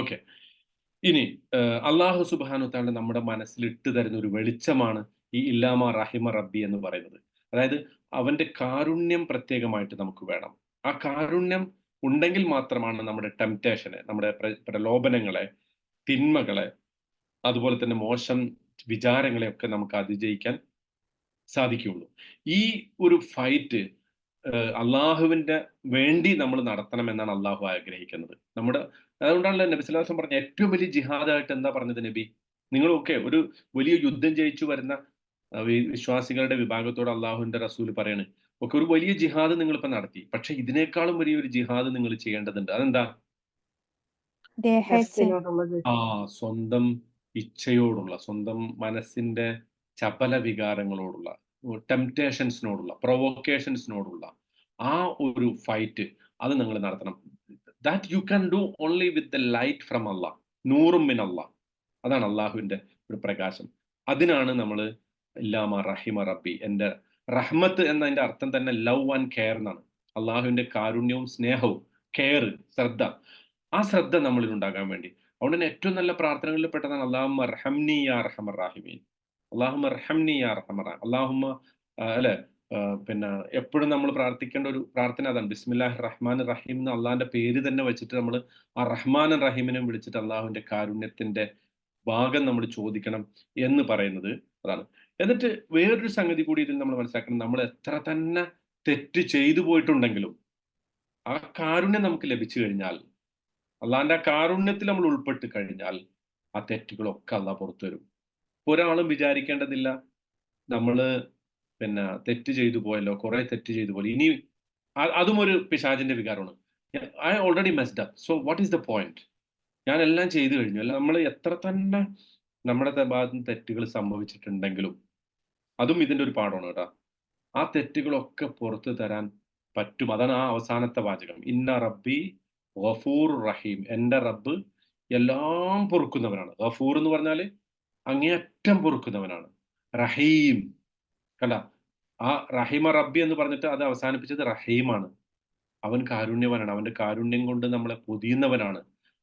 Okay ഇനി അള്ളാഹു സുബാനു താണ്ട് നമ്മുടെ മനസ്സിൽ ഇട്ട് തരുന്ന ഒരു വെളിച്ചമാണ് ഈ ഇല്ലാമ റഹിമ റബ്ബി എന്ന് പറയുന്നത്. അതായത് അവന്റെ കാരുണ്യം പ്രത്യേകമായിട്ട് നമുക്ക് വേണം. ആ കാരുണ്യം ഉണ്ടെങ്കിൽ മാത്രമാണ് നമ്മുടെ ടെംപ്റ്റേഷനെ നമ്മുടെ പ്രലോഭനങ്ങളെ തിന്മകളെ അതുപോലെ തന്നെ മോശം വിചാരങ്ങളെയൊക്കെ നമുക്ക് അതിജയിക്കാൻ സാധിക്കുകയുള്ളൂ. ഈ ഒരു ഫൈറ്റ് അള്ളാഹുവിന്റെ വേണ്ടി നമ്മൾ നടത്തണം എന്നാണ് അള്ളാഹു ആഗ്രഹിക്കുന്നത്. നമ്മുടെ അതുകൊണ്ടാണല്ലോ നബി സ്വലാസം പറഞ്ഞ ഏറ്റവും വലിയ ജിഹാദായിട്ട് എന്താ പറഞ്ഞത് നബി? നിങ്ങളൊക്കെ ഒരു വലിയ യുദ്ധം ജയിച്ചു വരുന്ന വിശ്വാസികളുടെ വിഭാഗത്തോട് അള്ളാഹുവിന്റെ റസൂൽ പറയാണ് ഒക്കെ ഒരു വലിയ ജിഹാദ് നിങ്ങൾ ഇപ്പൊ നടത്തി പക്ഷെ ഇതിനേക്കാളും വലിയൊരു ജിഹാദ് നിങ്ങൾ ചെയ്യേണ്ടതുണ്ട്. അതെന്താ? ആ സ്വന്തം ഇച്ഛയോടുള്ള സ്വന്തം മനസ്സിന്റെ ചപല വികാരങ്ങളോടുള്ള ടെംപ്റ്റേഷൻസിനോടുള്ള പ്രൊവോക്കേഷൻസിനോടുള്ള ആ ഒരു ഫൈറ്റ് അത് നിങ്ങൾ നടത്തണം. That you can do only with the light from അല്ല നൂറും മിൻ അല്ല അതാണ് അള്ളാഹുവിന്റെ ഒരു പ്രകാശം. അതിനാണ് നമ്മൾ ഇല്ലാമ റഹിമ റബ്ബി എന്റെ റഹ്മത്ത് എന്നതിന്റെ അർത്ഥം തന്നെ ലവ് ആൻഡ് കെയർ എന്നാണ്. അള്ളാഹുവിന്റെ കാരുണ്യവും സ്നേഹവും കെയർ ശ്രദ്ധ. ആ ശ്രദ്ധ നമ്മളിൽ ഉണ്ടാകാൻ വേണ്ടി. അതുകൊണ്ട് തന്നെ ഏറ്റവും നല്ല പ്രാർത്ഥനകളിൽ പെട്ടതാണ് അള്ളാഹു യാ റഹമർ അള്ളാഹുമ റഹംനി യാ റഹമർ അള്ളാഹുമ്മ അല്ലെ? പിന്നെ എപ്പോഴും നമ്മൾ പ്രാർത്ഥിക്കേണ്ട ഒരു പ്രാർത്ഥന അതാണ്. ബിസ്മില്ലാഹ് റഹ്മാൻ റഹീം എന്ന് അള്ളാഹിന്റെ പേര് തന്നെ വെച്ചിട്ട് നമ്മൾ ആ റഹ്മാൻ റഹീമിനെ വിളിച്ചിട്ട് അള്ളാഹുവിന്റെ കാരുണ്യത്തിന്റെ ഭാഗം നമ്മൾ ചോദിക്കണം എന്ന് പറയുന്നത് അതാണ്. എന്നിട്ട് വേറൊരു സംഗതി കൂടി ഇതിൽ നമ്മൾ മനസ്സിലാക്കണം. നമ്മൾ എത്ര തന്നെ തെറ്റ് ചെയ്തു പോയിട്ടുണ്ടെങ്കിലും ആ കാരുണ്യം നമുക്ക് ലഭിച്ചു കഴിഞ്ഞാൽ അള്ളാഹിന്റെ ആ കാരുണ്യത്തിൽ നമ്മൾ ഉൾപ്പെട്ട് കഴിഞ്ഞാൽ ആ തെറ്റുകളൊക്കെ അള്ളാഹ് പുറത്തു വരും ഒരാളും വിചാരിക്കേണ്ടതില്ല. നമ്മൾ പിന്നെ തെറ്റ് ചെയ്തു പോയല്ലോ കുറെ തെറ്റ് ചെയ്തു പോലെ ഇനി അതും ഒരു പിശാചിന്റെ വികാരമാണ്. I already messed up so what is the point ഞാൻ എല്ലാം ചെയ്തു കഴിഞ്ഞു. അല്ല നമ്മൾ എത്ര തന്നെ നമ്മുടെ ഭാഗത്ത് നിന്ന് തെറ്റുകൾ സംഭവിച്ചിട്ടുണ്ടെങ്കിലും അതും ഇതിന്റെ ഒരു പാഠമാണ് കേട്ടോ. ആ തെറ്റുകളൊക്കെ പുറത്തു തരാൻ പറ്റും. അതാണ് ആ അവസാനത്തെ വാചകം. ഇന്ന റബ്ബി ഗഫൂർ റഹീം. എന്റെ റബ്ബ് എല്ലാം പൊറുക്കുന്നവനാണ്. ഗഫൂർ എന്ന് പറഞ്ഞാൽ അങ്ങേയറ്റം പൊറുക്കുന്നവനാണ്. റഹീം. കണ്ട ആ റഹീമ റബ്ബി എന്ന് പറഞ്ഞിട്ട് അത് അവസാനിപ്പിച്ചത് റഹീമാണ്. അവൻ കാരുണ്യവനാണ്. അവന്റെ കാരുണ്യം കൊണ്ട് നമ്മളെ പൊതിയുന്നവനാണ്.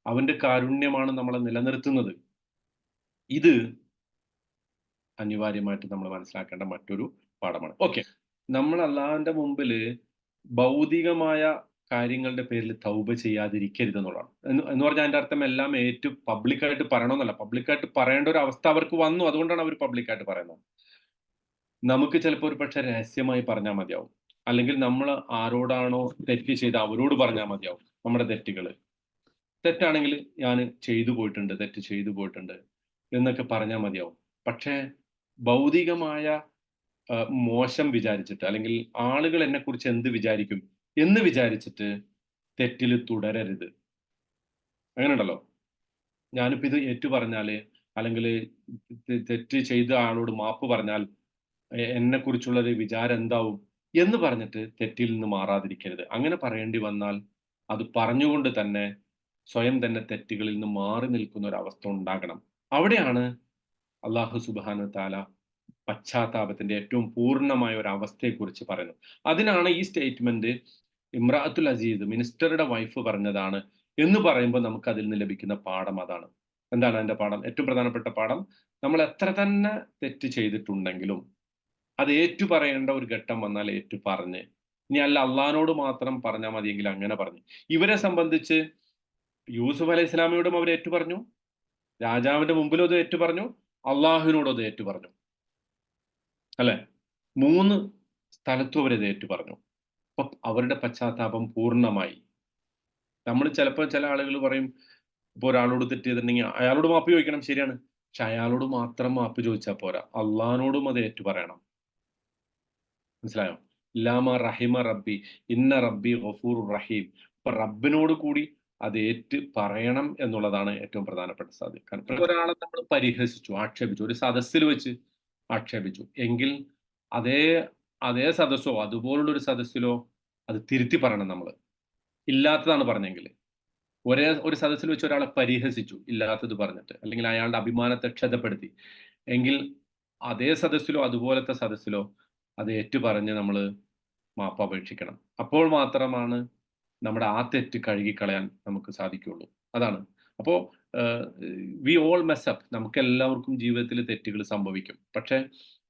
അവന്റെ കാരുണ്യമാണ് നമ്മളെ നിലനിർത്തുന്നത്. ഇത് അനിവാര്യമായിട്ട് നമ്മൾ മനസ്സിലാക്കേണ്ട മറ്റൊരു പാഠമാണ്. ഓക്കെ. നമ്മൾ അള്ളാഹുവിന്റെ മുമ്പിൽ ഭൗതികമായ കാര്യങ്ങളുടെ പേരിൽ തൗബ ചെയ്യാതിരിക്കരുത് എന്നുള്ളതാണ് എന്ന് പറഞ്ഞാൽ അതിന്റെ അർത്ഥം എല്ലാം ഏറ്റു പബ്ലിക്കായിട്ട് പറയണമെന്നല്ല. പബ്ലിക്കായിട്ട് പറയേണ്ട ഒരു അവസ്ഥ അവർക്ക് വന്നു. അതുകൊണ്ടാണ് അവർ പബ്ലിക്കായിട്ട് പറയുന്നത്. നമുക്ക് ചിലപ്പോൾ ഒരു പക്ഷെ രഹസ്യമായി പറഞ്ഞാൽ മതിയാവും. അല്ലെങ്കിൽ നമ്മൾ ആരോടാണോ തെറ്റ് ചെയ്ത് അവരോട് പറഞ്ഞാൽ മതിയാവും. നമ്മുടെ തെറ്റുകൾ. തെറ്റാണെങ്കിൽ ഞാൻ ചെയ്തു പോയിട്ടുണ്ട് തെറ്റ് ചെയ്തു പോയിട്ടുണ്ട് എന്നൊക്കെ പറഞ്ഞാൽ മതിയാവും. പക്ഷേ ഭൗതികമായ മോശം വിചാരിച്ചിട്ട് അല്ലെങ്കിൽ ആളുകൾ എന്നെ കുറിച്ച് എന്ത് വിചാരിക്കും? എന്ന് വിചാരിച്ചിട്ട് തെറ്റിൽ തുടരരുത്. അങ്ങനെ ഉണ്ടല്ലോ ഞാനിപ്പോ ഇത് ഏറ്റു പറഞ്ഞാൽ അല്ലെങ്കിൽ തെറ്റ് ചെയ്ത ആളോട് മാപ്പ് പറഞ്ഞാൽ എന്നെ കുറിച്ചുള്ളൊരു വിചാരം എന്താവും എന്ന് പറഞ്ഞിട്ട് തെറ്റിൽ നിന്ന് മാറാതിരിക്കരുത്. അങ്ങനെ പറയേണ്ടി വന്നാൽ അത് പറഞ്ഞുകൊണ്ട് തന്നെ സ്വയം തന്നെ തെറ്റുകളിൽ നിന്ന് മാറി നിൽക്കുന്ന ഒരു അവസ്ഥ ഉണ്ടാകണം. അവിടെയാണ് അള്ളാഹു സുബാന താല പശ്ചാത്താപത്തിന്റെ ഏറ്റവും പൂർണമായ ഒരു അവസ്ഥയെക്കുറിച്ച് പറയുന്നത്. അതിനാണ് ഈ സ്റ്റേറ്റ്മെന്റ് ഇമ്രാത്തുൽ അസീദ് മിനിസ്റ്ററുടെ വൈഫ് പറഞ്ഞതാണ് എന്ന് പറയുമ്പോൾ നമുക്ക് അതിൽ നിന്ന് ലഭിക്കുന്ന പാഠം അതാണ്. എന്താണ് അതിന്റെ പാഠം? ഏറ്റവും പ്രധാനപ്പെട്ട പാഠം നമ്മൾ എത്ര തന്നെ തെറ്റ് ചെയ്തിട്ടുണ്ടെങ്കിലും അത് ഏറ്റു പറയേണ്ട ഒരു ഘട്ടം വന്നാൽ ഏറ്റു പറഞ്ഞ് ഇനി അല്ല അള്ളഹാനോട് മാത്രം പറഞ്ഞാൽ മതിയെങ്കിൽ അങ്ങനെ പറഞ്ഞു. ഇവരെ സംബന്ധിച്ച് യൂസുഫ് അലൈഹി ഇസ്ലാമിയോടും അവർ ഏറ്റു പറഞ്ഞു രാജാവിന്റെ മുമ്പിലും അത് ഏറ്റു പറഞ്ഞു അള്ളാഹുവിനോടും അത് ഏറ്റു പറഞ്ഞു അല്ലെ? മൂന്ന് സ്ഥലത്തും അവരത് ഏറ്റു പറഞ്ഞു അപ്പൊ അവരുടെ പശ്ചാത്താപം പൂർണമായി. നമ്മൾ ചിലപ്പോൾ ചില ആളുകൾ പറയും ഇപ്പോൾ ഒരാളോട് തെറ്റ് അയാളോട് മാപ്പ് ചോദിക്കണം ശരിയാണ്. പക്ഷെ അയാളോട് മാത്രം മാപ്പ് ചോദിച്ചാൽ പോരാ. അള്ളഹാനോടും അത് ഏറ്റു പറയണം മനസ്സിലായോ? ഇല്ലാമ റഹിമ റബ്ബി ഇന്ന റബ്ബി ഗഫൂർ റഹീം. ഇപ്പൊ റബ്ബിനോട് കൂടി അത് ഏറ്റ് പറയണം എന്നുള്ളതാണ് ഏറ്റവും പ്രധാനപ്പെട്ട സാധ്യത. കാരണം ഒരാളെ നമ്മൾ പരിഹസിച്ചു ആക്ഷേപിച്ചു. ഒരു സദസ്സിൽ വെച്ച് ആക്ഷേപിച്ചു. എങ്കിൽ അതേ അതേ സദസ്സോ അതുപോലുള്ള ഒരു സദസ്സിലോ അത് തിരുത്തി പറയണം നമ്മൾ ഇല്ലാത്തതാണ് പറഞ്ഞെങ്കിൽ ഒരേ ഒരു സദസ്സിൽ വെച്ച് ഒരാളെ പരിഹസിച്ചു ഇല്ലാത്തത് പറഞ്ഞിട്ട്. അല്ലെങ്കിൽ അയാളുടെ അഭിമാനത്തെ ക്ഷതപ്പെടുത്തി. എങ്കിൽ അതേ സദസ്സിലോ അതുപോലത്തെ സദസ്സിലോ അത് ഏറ്റുപറഞ്ഞ് നമ്മൾ മാപ്പ് അപേക്ഷിക്കണം. അപ്പോൾ മാത്രമാണ് നമ്മുടെ ആ തെറ്റ് കഴുകിക്കളയാൻ നമുക്ക് സാധിക്കുകയുള്ളൂ. അതാണ്. അപ്പോൾ വി ഓൾ മെസ്സപ്പ്. നമുക്ക് എല്ലാവർക്കും ജീവിതത്തിൽ തെറ്റുകൾ സംഭവിക്കും. പക്ഷേ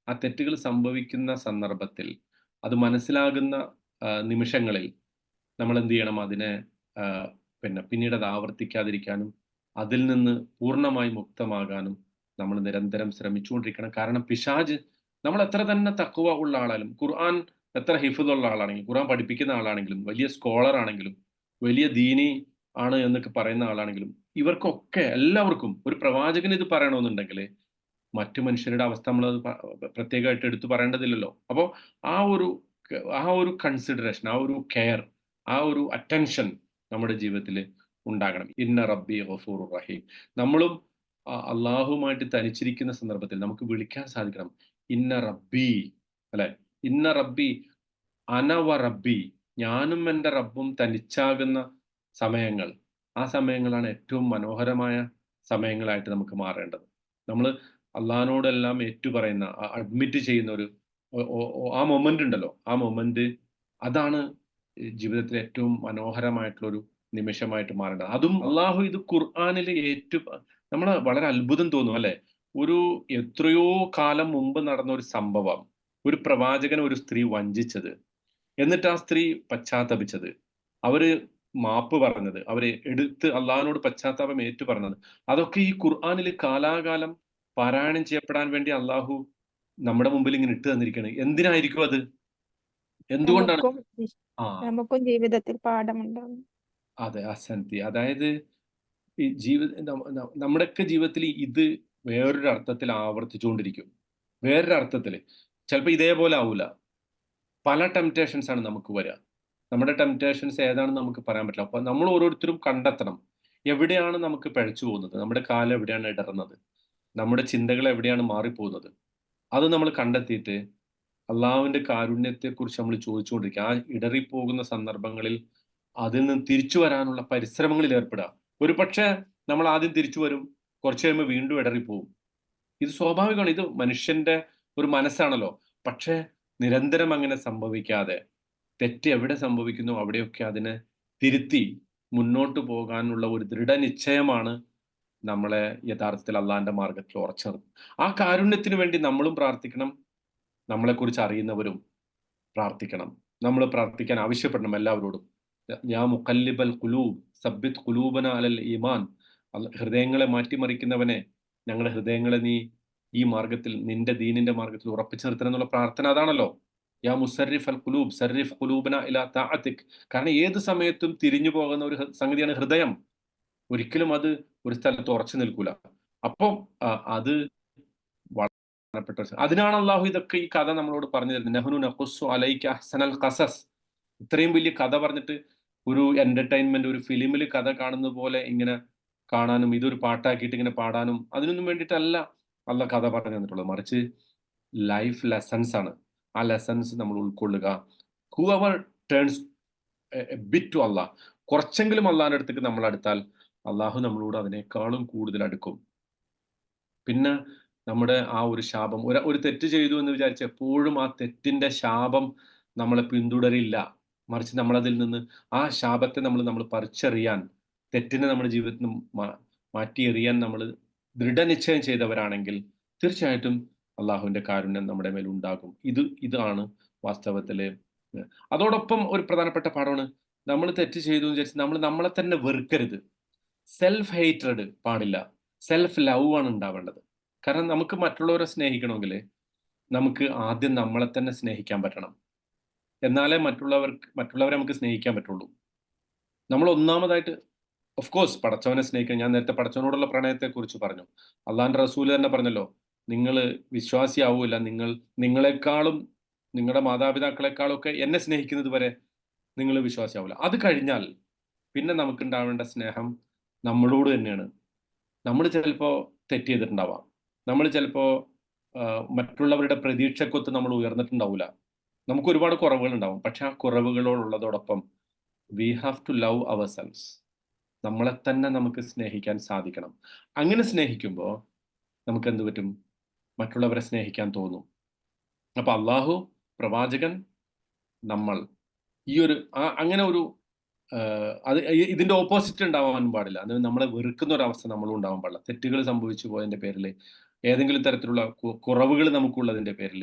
ആ തെറ്റുകൾ സംഭവിക്കുന്ന സന്ദർഭത്തിൽ അത് മനസ്സിലാകുന്ന നിമിഷങ്ങളിൽ നമ്മൾ എന്ത് ചെയ്യണം? അതിനെ പിന്നെ പിന്നീട് അത് ആവർത്തിക്കാതിരിക്കാനും അതിൽ നിന്ന് പൂർണമായി മുക്തമാകാനും നമ്മൾ നിരന്തരം ശ്രമിച്ചുകൊണ്ടിരിക്കണം. കാരണം പിശാജ് നമ്മൾ എത്ര തന്നെ തക്കുവ ഉള്ള ആളാലും ഖുർആൻ എത്ര ഹിഫുള്ള ആളാണെങ്കിലും ഖുർആൻ പഠിപ്പിക്കുന്ന ആളാണെങ്കിലും വലിയ സ്കോളർ ആണെങ്കിലും വലിയ ദീനി ആണ് എന്നൊക്കെ പറയുന്ന ആളാണെങ്കിലും ഇവർക്കൊക്കെ എല്ലാവർക്കും ഒരു പ്രവാചകൻ ഇത് പറയണമെന്നുണ്ടെങ്കിൽ മറ്റു മനുഷ്യരുടെ അവസ്ഥ നമ്മൾ പ്രത്യേകമായിട്ട് എടുത്തു പറയേണ്ടതില്ലല്ലോ. അപ്പോൾ ആ ഒരു ആ ഒരു കൺസിഡറേഷൻ ആ ഒരു കെയർ ആ ഒരു അറ്റൻഷൻ നമ്മുടെ ജീവിതത്തിൽ ഉണ്ടാകണം. ഇന്ന റബ്ബി ഗഫൂർ റഹീം. നമ്മളും അള്ളാഹുമായിട്ട് തനിച്ചിരിക്കുന്ന സന്ദർഭത്തിൽ നമുക്ക് വിളിക്കാൻ സാധിക്കണം. ഇന്ന റബ്ബി അല്ലെ? ഇന്ന റബ്ബി അനവ റബ്ബി ഞാനും എന്റെ റബ്ബും തനിച്ചാകുന്ന സമയങ്ങൾ. ആ സമയങ്ങളാണ് ഏറ്റവും മനോഹരമായ സമയങ്ങളായിട്ട് നമുക്ക് മാറേണ്ടത്. നമ്മൾ അള്ളഹാനോടെല്ലാം ഏറ്റുപറയുന്ന അഡ്മിറ്റ് ചെയ്യുന്ന ഒരു ആ മൊമെന്റ് ഉണ്ടല്ലോ. ആ മൊമെന്റ് അതാണ് ജീവിതത്തിലെ ഏറ്റവും മനോഹരമായിട്ടുള്ള ഒരു നിമിഷമായിട്ട് മാറേണ്ടത്. അതും അള്ളാഹു ഇത് ഖുർആാനിൽ ഏറ്റു നമ്മളെ വളരെ അത്ഭുതം തോന്നും അല്ലെ? ഒരു എത്രയോ കാലം മുമ്പ് നടന്ന ഒരു സംഭവം. ഒരു പ്രവാചകൻ ഒരു സ്ത്രീ വഞ്ചിച്ചത്. എന്നിട്ട് ആ സ്ത്രീ പശ്ചാത്തപിച്ചത്. അവർ മാപ്പ് പറഞ്ഞത്. അവരെ എടുത്ത് അള്ളാഹിനോട് പശ്ചാത്താപം ഏറ്റു പറഞ്ഞത് അതൊക്കെ ഈ ഖുർആാനിൽ കാലാകാലം പാരായണം ചെയ്യപ്പെടാൻ വേണ്ടി അള്ളാഹു നമ്മുടെ മുമ്പിൽ ഇങ്ങനെ ഇട്ട് തന്നിരിക്കണേ എന്തിനായിരിക്കും അത്? എന്തുകൊണ്ടാണ്? നമുക്കും ജീവിതത്തിൽ അതെ അസന്തി. അതായത് ഈ ജീവിത നമ്മ- നമ്മുടെയൊക്കെ ജീവിതത്തിൽ ഇത് വേറൊരു അർത്ഥത്തിൽ ആവർത്തിച്ചുകൊണ്ടിരിക്കും. വേറൊരു അർത്ഥത്തിൽ ചിലപ്പോൾ ഇതേപോലെ ആവൂല. പല ടെംപ്റ്റേഷൻസ് ആണ് നമുക്ക് വരിക നമ്മുടെ ടെംപ്റ്റേഷൻസ് ഏതാണെന്ന് നമുക്ക് പറയാൻ പറ്റില്ല. അപ്പൊ നമ്മൾ ഓരോരുത്തരും കണ്ടെത്തണം. എവിടെയാണ് നമുക്ക് പഴച്ചു പോകുന്നത്? നമ്മുടെ കാലം എവിടെയാണ് ഇടറുന്നത്? നമ്മുടെ ചിന്തകൾ എവിടെയാണ് മാറിപ്പോകുന്നത്? അത് നമ്മൾ കണ്ടെത്തിയിട്ട് അള്ളാഹുവിന്റെ കാരുണ്യത്തെക്കുറിച്ച് നമ്മൾ ചോദിച്ചുകൊണ്ടിരിക്കുക. ആ ഇടറിപ്പോകുന്ന സന്ദർഭങ്ങളിൽ അതിൽ നിന്ന് തിരിച്ചു വരാനുള്ള പരിശ്രമങ്ങളിൽ ഏർപ്പെടുക. ഒരു പക്ഷേ നമ്മൾ ആദ്യം തിരിച്ചു വരും കുറച്ച് കഴിയുമ്പോൾ വീണ്ടും ഇടറിപ്പോവും ഇത് സ്വാഭാവികമാണ്. ഇത് മനുഷ്യന്റെ ഒരു മനസ്സാണല്ലോ. പക്ഷേ നിരന്തരം അങ്ങനെ സംഭവിക്കാതെ തെറ്റ് എവിടെ സംഭവിക്കുന്നു അവിടെയൊക്കെ അതിനെ തിരുത്തി മുന്നോട്ട് പോകാനുള്ള ഒരു ദൃഢനിശ്ചയമാണ് നമ്മളെ യഥാർത്ഥത്തിൽ അള്ളാന്റെ മാർഗത്തിൽ ഉറച്ചത് ആ കാരുണ്യത്തിന് വേണ്ടി നമ്മളും പ്രാർത്ഥിക്കണം. നമ്മളെക്കുറിച്ച് അറിയുന്നവരും പ്രാർത്ഥിക്കണം. നമ്മൾ പ്രാർത്ഥിക്കാൻ ആവശ്യപ്പെടണം എല്ലാവരോടും. യാ മുക്കല്ലിബൽ കുലൂബ് സബ്ബിത് കുലൂബന അലൽ അല്ല- ഹൃദയങ്ങളെ മാറ്റിമറിക്കുന്നവനെ ഞങ്ങളുടെ ഹൃദയങ്ങളെ നീ ഈ മാർഗത്തിൽ നിന്റെ ദീനിന്റെ മാർഗത്തിൽ ഉറപ്പിച്ചു നിർത്തണം എന്നുള്ള പ്രാർത്ഥന അതാണല്ലോ. യാ മുസറിഫ് അൽ കുലൂബ് സറിഫ് കുലൂബന ഇലാ താഅത്തിക്. കാരണം ഏത് സമയത്തും തിരിഞ്ഞു പോകുന്ന ഒരു സംഗതിയാണ് ഹൃദയം. ഒരിക്കലും അത് ഒരു സ്ഥലത്ത് ഉറച്ചു നിൽക്കൂല. അപ്പം അത് പ്രധാനപ്പെട്ട അതിനാണ് അള്ളാഹു ഇതൊക്കെ ഈ കഥ നമ്മളോട് പറഞ്ഞു തരുന്നത്. നെഹ്നു നഖുസു അലൈക അഹ്സനൽ ഖസസ്. ഇത്രയും വലിയ കഥ പറഞ്ഞിട്ട് ഒരു എന്റർടൈൻമെന്റ് ഒരു ഫിലിമിൽ കഥ കാണുന്ന പോലെ ഇങ്ങനെ കാണാനും ഇതൊരു പാട്ടാക്കിയിട്ട് ഇങ്ങനെ പാടാനും അതിനൊന്നും വേണ്ടിയിട്ടല്ല അല്ല കഥ പറഞ്ഞു തന്നിട്ടുള്ളത്. മറിച്ച് ലൈഫ് ലെസൺസ് ആണ്. ആ ലെസൺസ് നമ്മൾ ഉൾക്കൊള്ളുക. Who ever turns bit to Allah കുറച്ചെങ്കിലും അള്ളാഹിന്റെ അടുത്തേക്ക് നമ്മൾ അടുത്താൽ അള്ളാഹു നമ്മളോട് അതിനേക്കാളും കൂടുതൽ അടുക്കും. പിന്നെ നമ്മുടെ ആ ഒരു ശാപം ഒരു ഒരു തെറ്റ് ചെയ്തു എന്ന് വിചാരിച്ച് എപ്പോഴും ആ തെറ്റിന്റെ ശാപം നമ്മളെ പിന്തുടരില്ല. മറിച്ച് നമ്മളതിൽ നിന്ന് ആ ശാപത്തെ നമ്മൾ നമ്മൾ പറിച്ചെറിയാൻ തെറ്റിനെ നമ്മുടെ ജീവിതത്തിൽ നിന്ന് മാറ്റിയെറിയാൻ നമ്മൾ ദൃഢനിശ്ചയം ചെയ്തവരാണെങ്കിൽ തീർച്ചയായിട്ടും അള്ളാഹുവിന്റെ കാരുണ്യം നമ്മുടെ മേൽ ഉണ്ടാകും. ഇത് ഇതാണ് വാസ്തവത്തിൽ അതോടൊപ്പം ഒരു പ്രധാനപ്പെട്ട പാഠമാണ്. നമ്മൾ തെറ്റ് ചെയ്തു എന്ന് വിചാരിച്ച് നമ്മൾ നമ്മളെ തന്നെ വെറുക്കരുത്. സെൽഫ് ഹേറ്റഡ് പാടില്ല. സെൽഫ് ലവ് ആണ് ഉണ്ടാവേണ്ടത്. കാരണം നമുക്ക് മറ്റുള്ളവരെ സ്നേഹിക്കണമെങ്കിൽ നമുക്ക് ആദ്യം നമ്മളെ തന്നെ സ്നേഹിക്കാൻ പറ്റണം. എന്നാലേ മറ്റുള്ളവർക്ക് മറ്റുള്ളവരെ നമുക്ക് സ്നേഹിക്കാൻ പറ്റുള്ളൂ. നമ്മൾ ഒന്നാമതായിട്ട് ഓഫ് കോഴ്സ് പടച്ചവനെ സ്നേഹിക്കണം. ഞാൻ നേരത്തെ പടച്ചവനോടുള്ള പ്രണയത്തെക്കുറിച്ച് പറഞ്ഞു. അള്ളാഹാൻ റസൂൽ തന്നെ പറഞ്ഞല്ലോ നിങ്ങൾ വിശ്വാസിയാവൂല നിങ്ങൾ നിങ്ങളെക്കാളും നിങ്ങളുടെ മാതാപിതാക്കളെക്കാളും ഒക്കെ എന്നെ സ്നേഹിക്കുന്നത് വരെ നിങ്ങൾ വിശ്വാസിയാവൂല അത് കഴിഞ്ഞാൽ പിന്നെ നമുക്കുണ്ടാവേണ്ട സ്നേഹം നമ്മളോട് തന്നെയാണ്. നമ്മൾ ചിലപ്പോൾ തെറ്റ് ചെയ്തിട്ടുണ്ടാവാം. നമ്മൾ ചിലപ്പോൾ മറ്റുള്ളവരുടെ പ്രതീക്ഷക്കൊത്ത് നമ്മൾ ഉയർന്നിട്ടുണ്ടാവില്ല നമുക്ക് ഒരുപാട് കുറവുകൾ ഉണ്ടാവും പക്ഷെ ആ കുറവുകളോടുള്ളതോടൊപ്പം we have to love ourselves നമ്മളെ തന്നെ നമുക്ക് സ്നേഹിക്കാൻ സാധിക്കണം. അങ്ങനെ സ്നേഹിക്കുമ്പോൾ നമുക്ക് എന്ത് പറ്റും? മറ്റുള്ളവരെ സ്നേഹിക്കാൻ തോന്നും. അപ്പൊ അള്ളാഹു പ്രവാചകൻ നമ്മൾ. ഈ ഒരു അങ്ങനെ ഒരു അത് ഇതിന്റെ ഓപ്പോസിറ്റ് ഉണ്ടാവാൻ പാടില്ല. അത് നമ്മളെ വെറുക്കുന്ന ഒരു അവസ്ഥ നമ്മളും ഉണ്ടാവാൻ പാടില്ല. തെറ്റുകൾ സംഭവിച്ചു പോയതിന്റെ പേരിൽ ഏതെങ്കിലും തരത്തിലുള്ള കുറവുകൾ നമുക്കുള്ളതിന്റെ പേരിൽ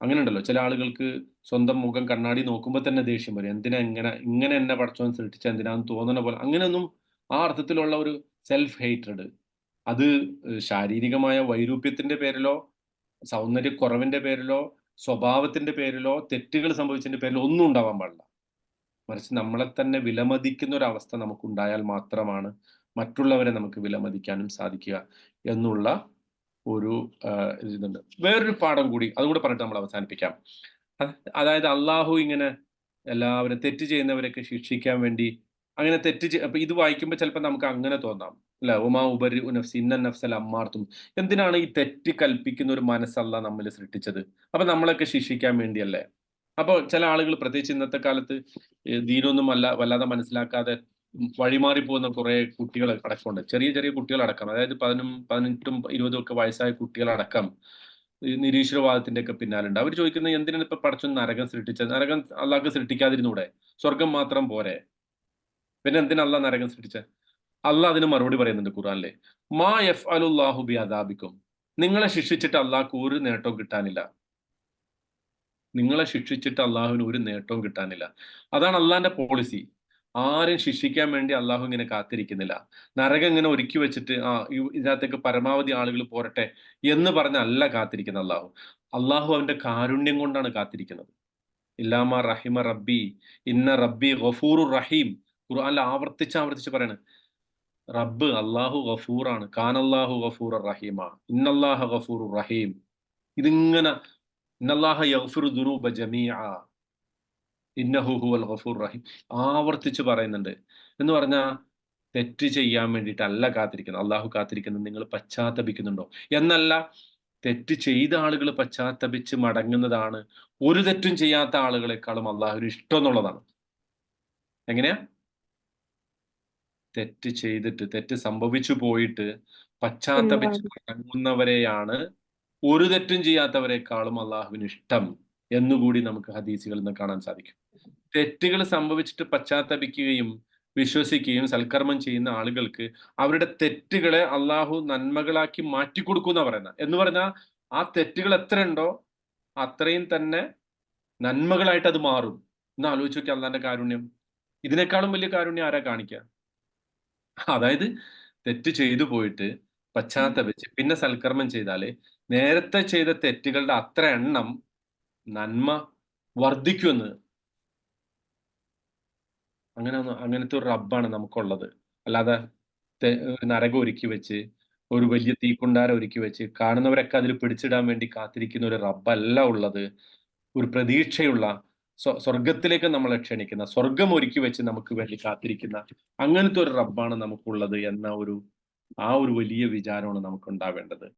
അങ്ങനെ ഉണ്ടല്ലോ ചില ആളുകൾക്ക് സ്വന്തം മുഖം കണ്ണാടി നോക്കുമ്പോൾ തന്നെ ദേഷ്യം വരും. എന്തിനാ ഇങ്ങനെ ഇങ്ങനെ എന്നെ പഠിച്ചോ സൃഷ്ടിച്ച? എന്തിനാന്ന് തോന്നുന്ന പോലെ. അങ്ങനെയൊന്നും ആ അർത്ഥത്തിലുള്ള ഒരു സെൽഫ് ഹേറ്റഡ് അത് ശാരീരികമായ വൈരൂപ്യത്തിന്റെ പേരിലോ സൗന്ദര്യക്കുറവിന്റെ പേരിലോ സ്വഭാവത്തിന്റെ പേരിലോ തെറ്റുകൾ സംഭവിച്ചതിന്റെ പേരിലോ ഒന്നും ഉണ്ടാവാൻ പാടില്ല. മറിച്ച് നമ്മളെ തന്നെ വിലമതിക്കുന്ന ഒരു അവസ്ഥ നമുക്കുണ്ടായാൽ മാത്രമാണ് മറ്റുള്ളവരെ നമുക്ക് വിലമതിക്കാനും സാധിക്കുക എന്നുള്ള ഒരു ഇതുണ്ട് വേറൊരു പാഠം കൂടി അതുകൂടെ പറഞ്ഞിട്ട് നമ്മൾ അവസാനിപ്പിക്കാം. അതായത് അള്ളാഹു ഇങ്ങനെ എല്ലാവരും തെറ്റ് ചെയ്യുന്നവരൊക്കെ ശിക്ഷിക്കാൻ വേണ്ടി അങ്ങനെ തെറ്റ് അപ്പൊ ഇത് വായിക്കുമ്പോൾ ചിലപ്പോൾ നമുക്ക് അങ്ങനെ തോന്നാം. അല്ലെ? ഉമാ ഉപരി ഉനഫ്സ് ഇന്ന നഫ്സൽ അമ്മാർത്തും. എന്തിനാണ് ഈ തെറ്റ് കൽപ്പിക്കുന്ന ഒരു മനസ്സല്ല നമ്മൾ സൃഷ്ടിച്ചത്? അപ്പൊ നമ്മളൊക്കെ ശിക്ഷിക്കാൻ വേണ്ടിയല്ലേ? അപ്പോൾ ചില ആളുകൾ പ്രത്യേകിച്ച് ഇന്നത്തെ കാലത്ത് ദീനൊന്നും അല്ല വല്ലാതെ മനസ്സിലാക്കാതെ വഴിമാറി പോകുന്ന കുറെ കുട്ടികൾ അടക്കമുണ്ട്. ചെറിയ ചെറിയ കുട്ടികൾ അടക്കം. അതായത് പതിനും പതിനെട്ടും ഇരുപതും ഒക്കെ വയസ്സായ കുട്ടികളടക്കം ഈ നിരീശ്വരവാദത്തിന്റെ ഒക്കെ പിന്നാലുണ്ട്. അവർ ചോദിക്കുന്നത് എന്തിനാണ് ഇപ്പൊ പഠിച്ചു നരകം സൃഷ്ടിച്ചത്? നരകം അള്ളാഹ്ക്ക് സൃഷ്ടിക്കാതിരുന്നൂടെ? സ്വർഗം മാത്രം പോരെ? പിന്നെ എന്തിനാ അള്ളാഹ് നരകം സൃഷ്ടിച്ച? അള്ളാഹ് അതിന് മറുപടി പറയുന്നുണ്ട് ഖുറാനിലെ മാ എഫ് അലുല്ലാഹു അദാബിക്കും നിങ്ങളെ ശിക്ഷിച്ചിട്ട് അള്ളാഹ്ക്ക് ഒരു നേട്ടവും കിട്ടാനില്ല. നിങ്ങളെ ശിക്ഷിച്ചിട്ട് അള്ളാഹുവിന് ഒരു നേട്ടവും കിട്ടാനില്ല. അതാണ് അള്ളാഹിന്റെ പോളിസി ആരും ശിക്ഷിക്കാൻ വേണ്ടി അള്ളാഹു ഇങ്ങനെ കാത്തിരിക്കുന്നില്ല. നരകം ഇങ്ങനെ ഒരുക്കി വെച്ചിട്ട് ആ ഇതിനകത്തേക്ക് പരമാവധി ആളുകൾ പോരട്ടെ എന്ന് പറഞ്ഞല്ല കാത്തിരിക്കുന്ന അള്ളാഹു. അള്ളാഹു അവന്റെ കാരുണ്യം കൊണ്ടാണ് കാത്തിരിക്കുന്നത്. ഇല്ലാമ റഹിമ റബ്ബി ഇന്ന റബ്ബി ഗഫൂറു റഹീം. ഖുർആനിൽ ആവർത്തിച്ച് ആവർത്തിച്ച് പറയാണ് റബ്ബ് അള്ളാഹു ഗഫൂറാണ്. കാനല്ലാഹു ഗഫൂർ റഹീമാണ് ഇന്നല്ലാഹു ഗഫൂർ റഹീം. ഇതിങ്ങനെ ഇന്നല്ലാഹ യഗ്ഫിറു ദുനൂബ ജമീഅ. ഇന്നഹു ഹുവൽ ഗഫൂർ റഹീം. ആവർത്തിച്ച് പറയുന്നുണ്ട്. എന്ന് പറഞ്ഞാൽ തെറ്റ് ചെയ്യാൻ വേണ്ടിയിട്ടല്ല കാത്തിരിക്കുന്നത്. അള്ളാഹു കാത്തിരിക്കുന്നത് നിങ്ങൾ പശ്ചാത്തപിക്കുന്നുണ്ടോ? എന്നല്ല തെറ്റ് ചെയ്ത ആളുകൾ പശ്ചാത്തപിച്ച് മടങ്ങുന്നതാണ്. ഒരു തെറ്റും ചെയ്യാത്ത ആളുകളെക്കാളും അള്ളാഹുവിന് ഇഷ്ടം എന്നുള്ളതാണ്. എങ്ങനെയാ? തെറ്റ് ചെയ്തിട്ട് തെറ്റ് സംഭവിച്ചു പോയിട്ട് പശ്ചാത്തപിച്ച് മടങ്ങുന്നവരെയാണ് ഒരു തെറ്റും ചെയ്യാത്തവരെക്കാളും അള്ളാഹുവിന് ഇഷ്ടം എന്നുകൂടി നമുക്ക് ഹദീസുകളിൽ നിന്ന് കാണാൻ സാധിക്കും. തെറ്റുകൾ സംഭവിച്ചിട്ട് പശ്ചാത്തപിക്കുകയും വിശ്വസിക്കുകയും സൽക്കർമ്മം ചെയ്യുന്ന ആളുകൾക്ക് അവരുടെ തെറ്റുകളെ അള്ളാഹു നന്മകളാക്കി മാറ്റിക്കൊടുക്കുന്ന പറയുന്നത്. എന്ന് പറഞ്ഞാൽ ആ തെറ്റുകൾ എത്ര ഉണ്ടോ അത്രയും തന്നെ നന്മകളായിട്ട് അത് മാറും. എന്ന് ആലോചിച്ച് നോക്കിയാൽ അള്ളാന്റെ കാരുണ്യം. ഇതിനേക്കാളും വലിയ കാരുണ്യം ആരാ കാണിക്കുക അതായത് തെറ്റ് ചെയ്തു പോയിട്ട് പശ്ചാത്തപിച്ച് പിന്നെ സൽക്കർമ്മം ചെയ്താൽ നേരത്തെ ചെയ്ത തെറ്റുകളുടെ അത്ര എണ്ണം നന്മ വർദ്ധിക്കുമെന്ന്. അങ്ങനെ അങ്ങനത്തെ ഒരു റബ്ബാണ് നമുക്കുള്ളത്. അല്ലാതെ നരക ഒരു നരകം ഒരുക്കി വെച്ച് ഒരു വലിയ തീക്കുണ്ടാരം ഒരുക്കി വെച്ച് കാണുന്നവരൊക്കെ അതിൽ പിടിച്ചിടാൻ വേണ്ടി കാത്തിരിക്കുന്ന ഒരു റബ്ബല്ല ഉള്ളത്. ഒരു പ്രതീക്ഷയുള്ള സ്വ- സ്വർഗത്തിലേക്ക് നമ്മളെ ക്ഷണിക്കുന്ന സ്വർഗം ഒരുക്കി വെച്ച് നമുക്ക് വേണ്ടി കാത്തിരിക്കുന്ന അങ്ങനത്തെ ഒരു റബ്ബാണ് നമുക്കുള്ളത് എന്ന ഒരു ആ ഒരു വലിയ വിചാരമാണ് നമുക്ക് ഉണ്ടാവേണ്ടത്